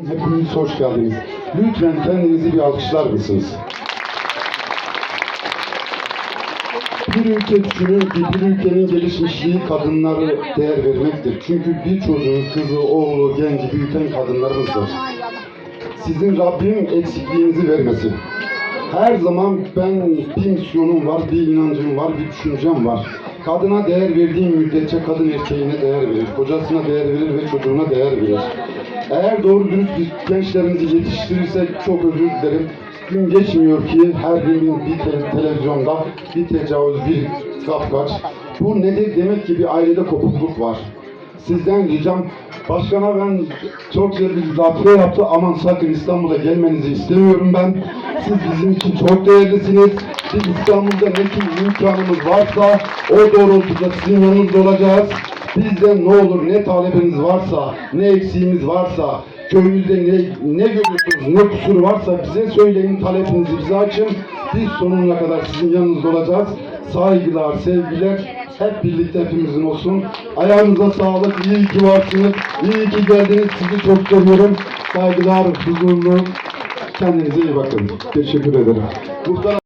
Hepiniz hoş geldiniz. Lütfen kendinizi bir alkışlar mısınız? Bir ülke düşünür ki bir ülkenin gelişmişliği kadınlara değer vermektir. Çünkü bir çocuğu, kızı, oğlu, genci büyüten kadınlarımızdır. Sizin Rabbim eksikliğinizi vermesin. Her zaman ben bir misyonum var, bir inancım var, bir düşüncem var. Kadına değer verdiğim müddetçe kadın erkeğine değer verir, kocasına değer verir ve çocuğuna değer verir. Eğer doğru dürüst gençlerimizi yetiştirirsek çok özür dilerim. Gün geçmiyor ki her gün bir te- televizyonda bir tecavüz, bir kapkaç. Bu nedir? Demek ki bir ailede kopukluk var. Sizden ricam, başkana ben çok güzel bir lafı yaptı. Aman sakın İstanbul'a gelmenizi istemiyorum ben. Siz bizim için çok değerlisiniz. Biz İstanbul'da ne tür imkanımız varsa o doğrultuda sizin yanınızda olacağız. Bizden ne olur ne talebiniz varsa, ne eksiğimiz varsa, köyümüzde ne, ne görüyorsunuz, ne kusur varsa bize söyleyin, talepinizi bize açın. Biz sonuna kadar sizin yanınızda olacağız. Saygılar, sevgiler hep birlikte hepimizin olsun. Ayağınıza sağlık, iyi ki varsınız, iyi ki geldiniz. Sizi çok seviyorum. Saygılar, huzurlu. Kendinize iyi bakın. Teşekkür ederim. Muhtar